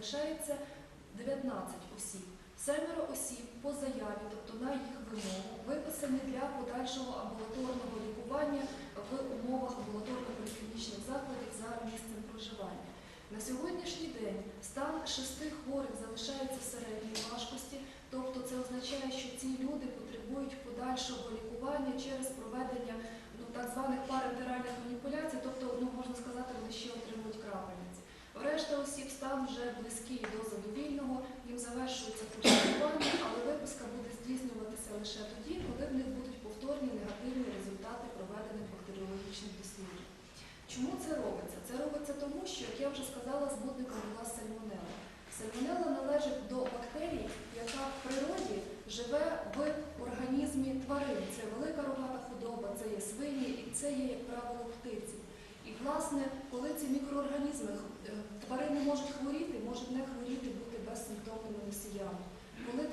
залишається 19 осіб. Семеро осіб по заяві, тобто на їх вимогу, виписані для подальшого амбулаторного лікування в умовах амбулаторно-поліклінічних закладів за місцем проживання. На сьогоднішній день стан шести хворих залишається середньої важкості, тобто це означає, що ці люди потребують подальшого лікування через проведення ну, так званих парентеральних маніпуляцій, тобто, ну, можна сказати, вони ще отримують крапельниці. Решта осіб стан вже близький до задовільного, їм завершується лікування, але виписка буде здійснюватися лише тоді, коли в них будуть повторні негативні результати проведених бактеріологічних досліджень. Чому це робиться? Це робиться тому, що, як я вже сказала, збудником була сальмонела. Сальмонела належить до бактерій, яка в природі живе в організмі тварин. Це велика рогата худоба, це є свині і це є, як правило, птиці. І, власне, коли ці мікроорганізми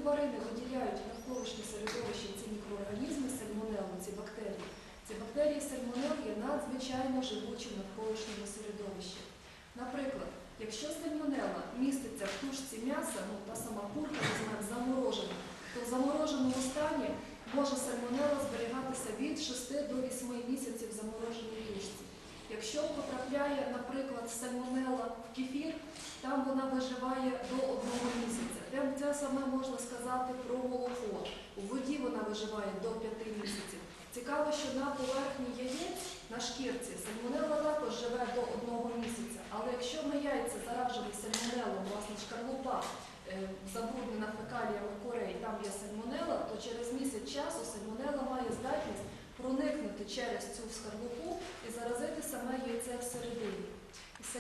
тварини виділяють навколишнє середовище ці мікроорганізми, сальмонелу, ці бактерії, ці бактерії сальмонел є надзвичайно живучим навколишньому середовищі. Наприклад, якщо сальмонела міститься в тушці м'яса, ну та сама курка, візьмемо, заморожена, то в замороженому стані може сальмонела зберігатися від 6 до 8 місяців в замороженій тушці. Якщо потрапляє, наприклад, сальмонела в кефір, там вона виживає до одного місяця. Саме можна сказати про молоко. У воді вона виживає до 5 місяців. Цікаво, що на поверхні яєць, на шкірці, сальмонела також живе до одного місяця. Але якщо ми яйця заражені сальмонелом, власне, шкарлупа е, забруднена фекаліями курей, там є сальмонела, то через місяць часу сальмонела має здатність проникнути через цю скарлупу і заразити саме яйце всередині.